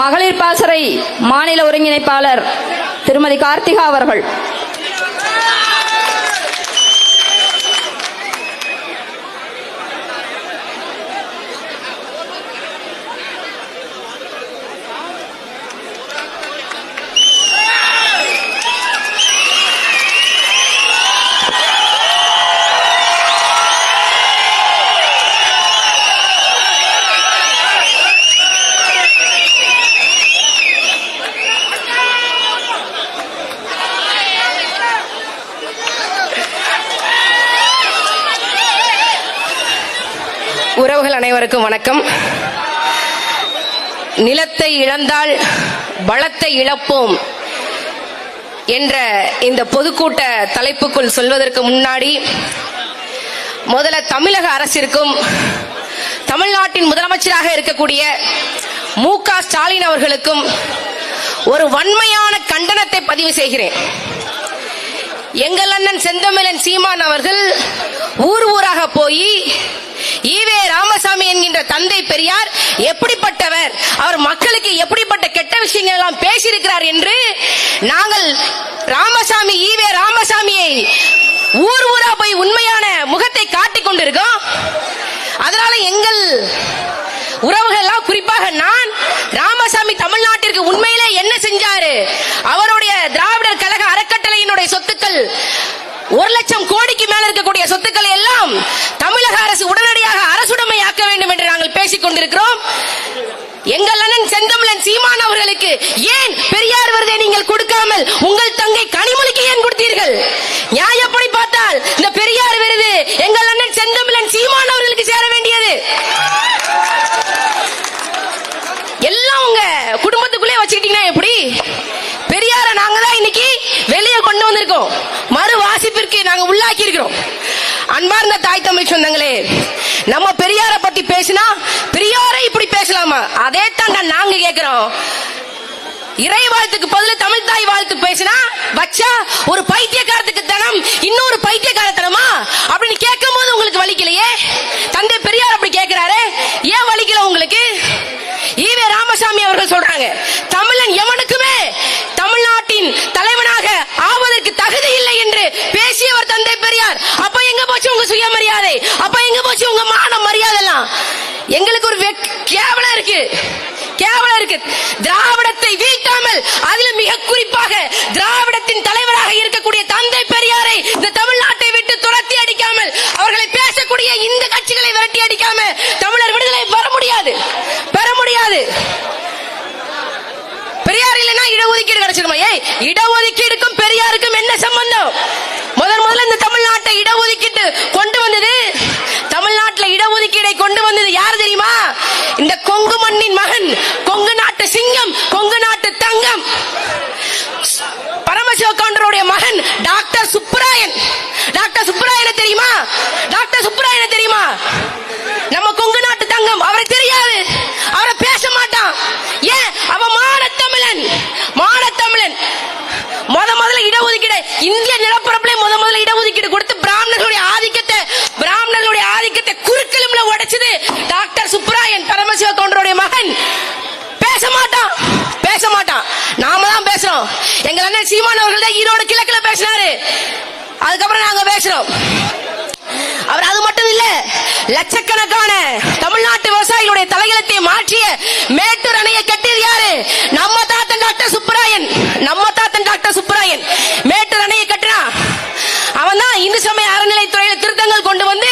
மகளிர் பாசறை மாநில ஒருங்கிணைப்பாளர் திருமதி கார்த்திகா அவர்கள். உறவுகள் அனைவருக்கும் வணக்கம். நிலத்தை இழந்தால் பலத்தை இழப்போம் என்ற இந்த பொதுக்கூட்ட தலைப்புக்குள் சொல்வதற்கு முன்னாடி முதல்ல தமிழக அரசிற்கும் தமிழ்நாட்டின் முதலமைச்சராக இருக்கக்கூடிய மு க ஸ்டாலின் அவர்களுக்கும் ஒரு வன்மையான கண்டனத்தை பதிவு செய்கிறேன். எங்கள் அண்ணன் செந்தமிழன் சீமான் அவர்கள் ஊர் ஊராக போய் ஈவே ராமசாமி என்கின்ற தந்தை பெரியார் எப்படிப்பட்டவர்? அவர் மக்களுக்கு எப்படிப்பட்ட கெட்ட விஷயங்கள் எல்லாம் பேசியிருக்கிறார் என்று நாங்கள் ராமசாமி ஈவே ராமசாமியை ஊர் ஊரா போய் உண்மையான முகத்தை காட்டிக் கொண்டிருக்கோம் அதனால எங்கள் உறவுகள் எல்லாம் குறிப்பாக நான் ராமசாமி தமிழ்நாட்டிற்கு உண்மையிலே என்ன செஞ்சாரு அவருடைய திராவிடர் கழக அறக்கட்டளையினுடைய சொத்துக்கள் ஒரு லட்சம் கோடிக்கு மேல இருக்கக்கூடிய சொத்துக்களை எல்லாம் தமிழக அரசு உடனடியாக அரசுடைமையாக்க வேண்டும் என்று நாங்கள் பேசிக் கொண்டிருக்கிறோம். எங்கள் அண்ணன் செந்தமிழன் சீமான் அவர்களுக்கு ஏன் பெரியார் விருதை நீங்கள் கொடுக்காமல் உங்கள் தங்கை கனிமொழிக்கு ஏன் கொடுத்தீர்கள்? நியாயப்படி பார்த்தால் இந்த பெரியார் விருது எங்கள் அண்ணன் செந்தமிழன் சீமான் அவர்களுக்கு சேர வேண்டியது. எல்லாம் உங்க குடும்பத்துக்குள்ளே வச்சுக்கிட்டீங்கன்னா எப்படி? பெரியார நாங்க தான் இன்னைக்கு வெளியே கொண்டு வந்திருக்கோம். நாங்க உள்ளாக்கி இருக்கிறோம். அன்பார்ந்த தாய் தமிழ் சொந்தங்களே நம்ம பெரியார பத்தி பேசினா பெரியாரை இப்படி பேசலாமா? அதே தாங்க நாங்க கேட்கிறோம் இறை வாழ்த்துக்கு பதில் தமிழ் தாய் வாழ்த்து பேசினா வச்சா ஒரு பைத்தியக்காரத்துக்கு தனம் இன்னொரு பைத்தியக்காரத்தனமா அப்படின்னு கேட்கும் போது உங்களுக்கு வலிக்கலையே தந்தை பெரியார் அப்படி கேட்கிறாரு ஏன் வலிக்கல உங்களுக்கு? ஈவே ராமசாமி அவர்கள் சொல்றாங்க தமிழன் எவனுக்குமே தமிழ்நாட்டின் தலைவனாக ஆவதற்கு தகுதி இல்லை என்று பேசியவர் தந்தை பெரியார் அப்ப எங்க போச்சு உங்க சுயமரியாதை அப்ப எங்க போச்சு உங்க மான மரியாதை எல்லாம் எங்களுக்கு ஒரு கேவலம் இருக்கு. கேவலம் இருக்கு. திராவிடத்தை வீழ்த்தாமல் அதில் மிக குறிப்பாக திராவிடத்தின் தலைவராக இருக்கக்கூடிய தந்தை பெரியாரை இந்த தமிழ்நாட்டை விட்டு துரத்தி அடிக்காமல் அவர்களை பேசக்கூடிய இந்த கட்சிகளை விரட்டி அடிக்காம தமிழர் விடுதலை பெற முடியாது. பெற முடியாது. பெரியார் இல்லைன்னா இடஒதுக்கீடு கிடைச்சிருமா? ஏய் இடஒதுக்கீடுக்கும் பெரியாருக்கும் என்ன சம்பந்தம்? முதன் முதல்ல இந்த தமிழ்நாட்டை இடஒதுக்கீட்டு கொண்டு வந்தது. தமிழ்நாட்டில் இடஒதுக்கீடை கொண்டு வந்தது யார் தெரியுமா? இந்த கொங்கு மண்ணின் மகன் கொங்கு நாட்டு சிங்கம் கொங்கு நாட்டு தங்கம். பரமசிவகவுண்டருடைய மகன் டாக்டர் சுப்பராயன். டாக்டர் சுப்பராயனை தெரியுமா? டாக்டர் சுப்பராயனை தெரியுமா நம்ம கொங்கு நாட்டு தங்கம் அவரை தெரியாது அவரை பேச மாட்டான் ஏன் அவன் மானத்தமிழன் மானத்தமிழன் முத முதல்ல இடஒதுக்கீடு இந்திய நிலப்பரப்புல முத முதல்ல இடஒதுக்கீடு கொடுத்து பிராமணர்களுடைய ஆதிக்கத்தை பிராமணர்களுடைய ஆதிக்கத்தை குறுக்கெலும்புல உடைச்சது டாக்டர் சுப்பராயன் பரமசிவ கவுண்டருடைய மகன் பேச மாட்டான் பேச மாட்டான் நாம தான் பேசுறோம் எங்க அண்ணன் சீமான் அவர்கள் தான் ஈரோடு கிழக்குல பேசினாரு. அதுக்கப்புறம் நாங்க பேசுறோம். அவர் அது மட்டும் இல்ல லட்சக்கணக்கான தமிழ்நாட்டு விவசாயிகளுடைய தலைகளத்தை மாற்றிய மேட்டூர் அணையை கட்டியது யாரு? நம்ம தாத்தன் டாக்டர் சுப்பராயன். நம்ம தாத்தன் டாக்டர் சுப்பராயன். மேட்டூர் அணையை கட்டினா அவன் தான் இந்து சமய அறநிலைத்துறையில திருத்தங்கள் கொண்டு வந்து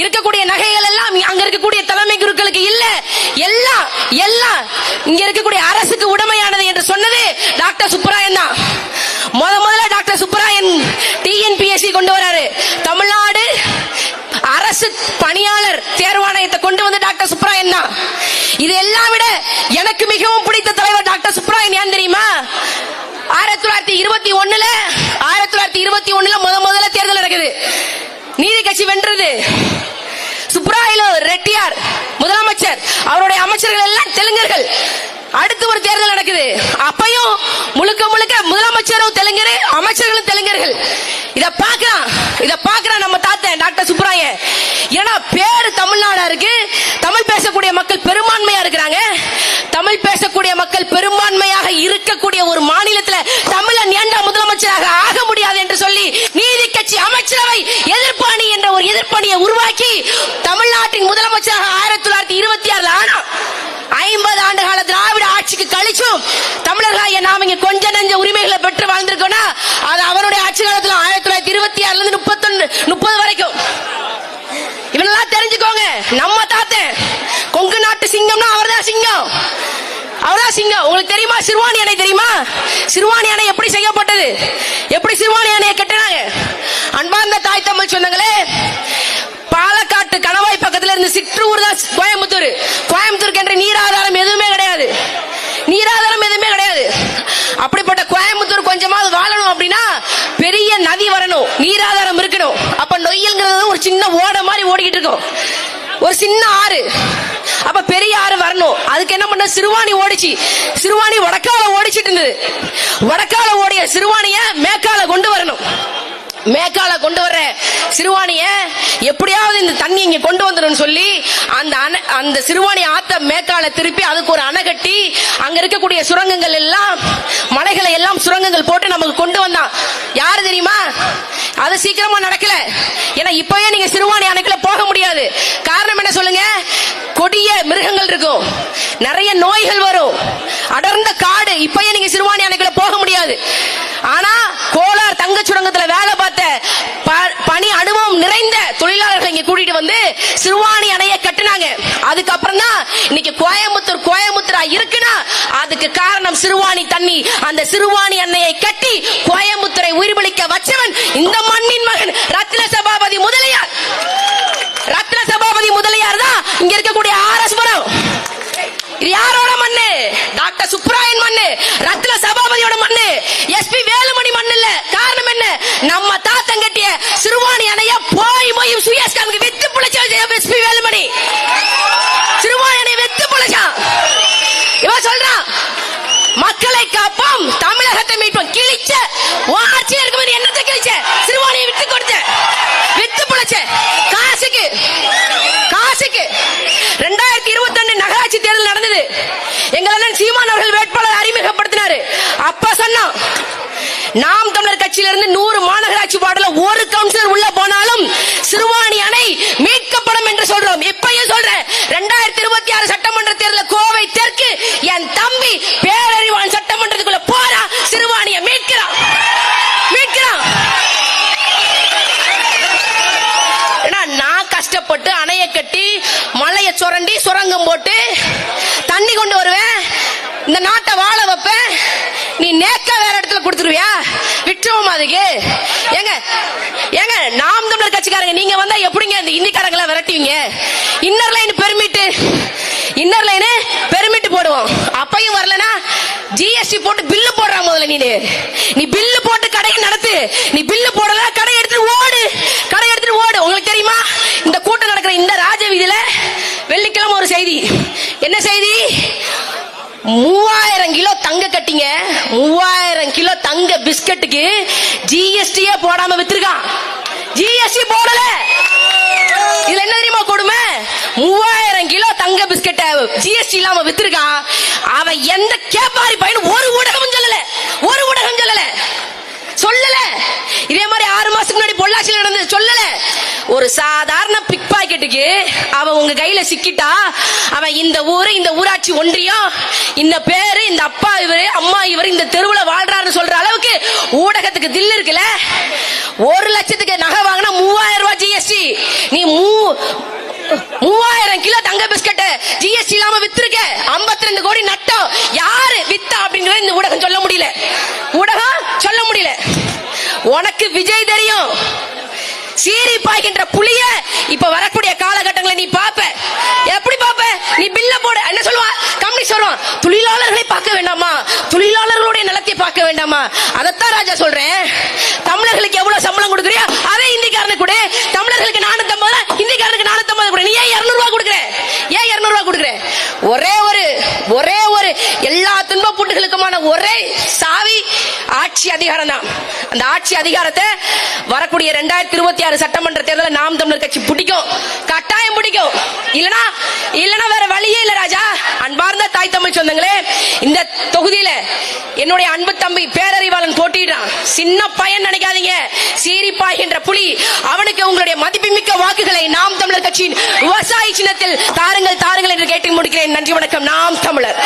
இருக்கக்கூடிய நகைகள் எல்லாம் அங்க இருக்கக்கூடிய தலைமை குருக்களுக்கு இல்ல. எல்லாம் எல்லாம் இங்க இருக்கக்கூடிய அரசுக்கு உடமையானது என்று சொன்னது டாக்டர் சுப்பராயன் முத முதல்ல டாக்டர் சுப்பராயன் டிஎன்பிஎஸ்சி கொண்டு வராரு. தமிழ்நாடு அரசு பணியாளர் தேர்வாணையத்தை கொண்டு வந்து டாக்டர் சுப்ராயன் தான். இது எல்லாம் விட எனக்கு மிகவும் பிடித்த தலைவர் டாக்டர் சுப்ராயன் ஏன் தெரியுமா? ஆயிரத்தி தொள்ளாயிரத்தி இருபத்தி ஒண்ணுல ஆயிரத்தி தொள்ளாயிரத்தி இருபத்தி ஒண்ணுல முத முதல்ல தேர்தல் நடக்குது. நீதி கட்சி வென்றது. சுப்ராயிலோ ரெட்டியார் முதலமைச்சர் அவருடைய அமைச்சர்கள் எல்லாம் தெலுங்கர்கள். அடுத்து ஒரு தேர்தல் நடக்குது. அப்ப முழுக்க முழுக்க முதலமைச்சரும் தெலுங்கர் அமைச்சர்களும் தெலுங்கர்கள். இத பாக்குறான் இத பாக்குறான் நம்ம தாத்தன் டாக்டர் சுப்ராய ஏன்னா பேரு தமிழ்நாடா இருக்கு. தமிழ் பேசக்கூடிய மக்கள் பெரும்பான்மையா இருக்கிறாங்க. தமிழ் பேசக்கூடிய மக்கள் பெரும்பான்மையாக இருக்கக்கூடிய ஒரு மாநிலத்துல தமிழன் ஏண்டா முதலமைச்சராக ஆக முடியாது என்று சொல்லி நீதி கட்சி அமைச்சரவை எதிர்ப்பாணி என்ற ஒரு எதிர்ப்பணியை உருவாக்கி தமிழ்நாட்டின் முதலமைச்சராக ஆயிரத்தி தொள்ளாயிரத்தி இருபத்தி ஆறுல ஆனா ஐம்பது ஆண்டு கால திராவிட ஆட்சிக்கு கழிச்சும் தமிழர்களாகிய நாம இங்க கொஞ்ச நெஞ்ச உரிமைகளை பெற்று வாழ்ந்திருக்கோம்னா அது அவருடைய ஆட்சி காலத்தில் ஆயிரத்தி தொள்ளாயிரத்தி இருபத்தி ஆறுல இருந்து முப்பத்தொன்னு முப்பது வரைக்கும். இவனெல்லாம் தெரிஞ்சுக்கோங்க. நம்ம தாத்தன் கொங்கு நாட்டு சிங்கம்னா அவர்தான் சிங்கம். அவர்தான் சிங்கம். உங்களுக்கு தெரியுமா சிறுவாணி அணை தெரியுமா? சிறுவாணி அணை எப்படி செய்யப்பட்டது? எப்படி சிறுவாணி அணையை கட்டினாங்க? அன்பார்ந்த தாய் தமிழ் சொந்தங்களே பாலக்காட்டு கணவாய் பக்கத்துல இருந்து சிற்றூர் தான் கோயம்புத்தூர். கோயம்புத்தூருக்கு என்ற நீராதாரம் எதுவுமே கிடையாது நீராதாரம் எதுவுமே கிடையாது அப்படிப்பட்ட கோயம்புத்தூர் கொஞ்சமாவது வாழணும் அப்படின்னா பெரிய நதி வரணும் நீராதாரம் இருக்கணும். அப்ப நொய்யல்ங்கிறது ஒரு சின்ன ஓட மாதிரி ஓடிக்கிட்டு இருக்கும். ஒரு சின்ன ஆறு. அப்ப பெரிய ஆறு வரணும். அதுக்கு என்ன பண்ண சிறுவாணி ஓடிச்சு. சிறுவாணி வடக்கால ஓடிச்சிட்டு இருந்தது. வடக்கால ஓடிய சிறுவாணிய மேக்கால கொண்டு வரணும். மேக்கால கொண்டு வர சிறுவாணிய எப்படியாவது இந்த தண்ணி இங்க கொண்டு வந்துடும் சொல்லி அந்த அணை அந்த சிறுவாணி ஆத்த மேக்கால திருப்பி அதுக்கு ஒரு அணை கட்டி அங்க இருக்கக்கூடிய சுரங்கங்கள் எல்லாம் மலைகளை எல்லாம் சுரங்கங்கள் போட்டு நமக்கு கொண்டு வந்தான். யாரு தெரியுமா? அது சீக்கிரமா நடக்கல. ஏன்னா இப்பவே நீங்க சிறுவாணி அணைக்குள்ள போக முடியாது. காரணம் என்ன சொல்லுங்க? கொடிய மிருகங்கள் இருக்கும். நிறைய நோய்கள் வரும். அடர்ந்த காடு. இப்பயே நீங்க சிறுவாணி அணைக்குள்ள போக முடியாது. ஆனா கோலார் தங்க சுரங்கத்துல வேலை பார்த்த ப- பணி அனுபவம் நிறைந்த தொழிலாளர்களை இங்க கூட்டிட்டு வந்து சிறுவாணி அணையை கட்டினாங்க அப்புறம் தான் இன்னைக்கு கோயம்புத்தூர் கோயம்புத்தூரா இருக்குன்னா அதுக்கு காரணம் சிறுவாணி தண்ணி. அந்த சிறுவாணி அன்னையை கட்டி கோயம்புத்தூரை உயிர்பலிக்க வச்சவன் இந்த மண்ணின் மகன் ரத்ன சபாபதி முதலியார். ரத்ன சபாபதி முதலியார் தான் இங்க இருக்கக்கூடிய ஆர்எஸ் புரம். யாரோட மண்ணு? டாக்டர் சுப்ராயன் மண்ணு ரத்ன சபாபதியோட மண்ணு எஸ்பி வேலுமணி மண்ணு இல்ல காரணம் என்ன நம்ம தாத்தன் கட்டிய சிறுவாணி அணைய போய் போய் சுயஸ்கானுக்கு வித்து பிழைச்ச எஸ்பி வேலுமணி சிறுவாணி அணை வித்து பிழைச்சான் இவன் சொல்றான் மக்களை காப்போம் தமிழகத்தை மீட்போம் கிழிச்ச உன் ஆட்சியில் இருக்கும்போது என்னத்தை கிழிச்ச சிறுவாணியை வித்து கொடுத்த வித்து பிழைச்ச காசுக்கு காசுக்கு ரெண்டாயிரத்தி இருபத்தி ரெண்டு நகராட்சி தேர்தல் நடந்தது எங்கள் அண்ணன் சீமான் அவர்கள் வேட்பாளர் அறிமுகப்படுத்தினாரு சொன்னான் நாம் தமிழர் கட்சியில இருந்து நூறு மாநகராட்சி வார்டுல ஒரு கவுன்சிலர் உள்ள போனாலும் சிறுவாணி அணை மீட்கப்படும் என்று சொல்றோம். இப்பயும் சொல்றேன். ரெண்டாயிரத்தி இருபத்தி ஆறு சட்டமன்ற தேர்தல் கோவை தெற்கு என் தம்பி பேரறிவான் சட்டமன்றத்துக்குள்ள போறா சிறுவாணியை மீட்கிறான். மீட்கிறான். நான் கஷ்டப்பட்டு அணையை கட்டி மலையை சுரண்டி சுரங்கம் போட்டு தண்ணி கொண்டு வருவேன். இந்த நாட்டை நீ நேக்க வேற இடத்துல கொடுத்துருவியா? விட்டுருவோம் அதுக்கு? ஏங்க ஏங்க நாம் தமிழர் கட்சிக்காரங்க நீங்க வந்தா எப்படிங்க இந்த இந்திக்காரங்களை விரட்டுவீங்க? Inner line permit inner line permit போடுவோம். அப்பையும் வரலனா ஜிஎஸ்டி போட்டு பில்லு போடுற முதல்ல நீ நீ பில்லு போட்டு கடையை நடத்து. நீ பில்லு போடல கடை எடுத்துட்டு ஓடு. கடை எடுத்துட்டு ஓடு. உங்களுக்கு தெரியுமா? இந்த கூட்டம் நடக்கிற இந்த ராஜ வீதியில வெள்ளிக்கிழமை ஒரு செய்தி. என்ன செய்தி? மூவாயிரம் கிலோ தங்க கட்டிங்க. மூவாயிரம் கிலோ தங்க பிஸ்கட்டுக்கு ஜிஎஸ்டியே போடாம வித்திருக்கான். ஜிஎஸ்டி போடல. இதுல என்ன தெரியுமா கொடுமை? மூவாயிரம் கிலோ தங்க பிஸ்கட்டை ஜிஎஸ்டி இல்லாம வித்திருக்கான். அவன் எந்த கேப்பாரி பையன் ஒரு ஊடகமும் சொல்லல. ஒரு ஊடகம் சொல்லல. சொல்லல. இதே மாதிரி ஆறு மாசத்துக்கு முன்னாடி பொள்ளாச்சியில் நடந்தது சொல்லல. ஒரு சாதாரண பிக் பாக்கெட்டுக்கு அவன் உங்க கையில சிக்கிட்டா அவன் இந்த ஊரு இந்த ஊராட்சி ஒன்றியம் இந்த பேரு இந்த அப்பா இவரு அம்மா இவரு இந்த தெருவுல வாழ்றாருன்னு சொல்ற அளவுக்கு ஊடகத்துக்கு தில் இருக்குல்ல? ஒரு லட்சத்துக்கு நகை வாங்கினா மூவாயிரம் ரூபாய் ஜிஎஸ்டி நீ மூ மூவாயிரம் கிலோ தங்க பிஸ்கட் ஜிஎஸ்டி இல்லாம வித்திருக்க. 52 ரெண்டு கோடி நட்டம். யாரு வித்தா அப்படிங்கறத இந்த ஊடகம் சொல்ல முடியல. ஊடகம் சொல்ல முடியல. உனக்கு விஜய் தெரியும். சீறி பாய்கின்ற புளிய இப்ப வரக்கூடிய காலகட்டங்களை நீ பாப்ப. எப்படி பாப்ப? நீ பில்ல போட. என்ன சொல்லுவான் கம்பெனி சொல்லுவான் தொழிலாளர்களை பார்க்க வேண்டாமா? தொழிலாளர்களுடைய நிலத்தை பார்க்க வேண்டாமா? அதைத்தான் ராஜா சொல்றேன். தமிழர்களுக்கு எவ்வளவு சம்பளம் கொடுக்குறியோ அதே இந்திக்காரனுக்கு கொடு. தமிழர்களுக்கு நானூத்தி ஐம்பது இந்திக்காரனுக்கு நானூத்தி ஐம்பது கொடு. நீ ஏன் இருநூறு கொடுக்குற? ஏன் இருநூறு ரூபாய் கொடுக்குற? ஒரே ஒரு ஒரே ஒரு எல்லா துன்பப்புட்டுகளுக்குமான ஒரே சாவி ஆட்சி அதிகாரம் தான். அந்த ஆட்சி அதிகாரத்தை வரக்கூடிய ரெண்டாயிரத்தி இருபத்தி ஆறு சட்டமன்ற தேர்தலில் நாம் தமிழர் கட்சி பிடிக்கும். கட்டாயம் பிடிக்கும். இல்லனா இல்லனா வேற வழியே இல்ல ராஜா. அன்பார்ந்த தாய் தமிழ் சொந்தங்களே இந்த தொகுதியில என்னுடைய அன்பு தம்பி பேரறிவாளன் போட்டியிடான் சின்ன பையன் நினைக்காதீங்க. சீரிப்பாய்கின்ற புலி அவனுக்கு உங்களுடைய மதிப்புமிக்க வாக்குகளை நாம் தமிழர் கட்சியின் விவசாயி சின்னத்தில் தாருங்கள் தாருங்கள் என்று கேட்டு முடிக்கிறேன். நன்றி வணக்கம். நாம் தமிழர்.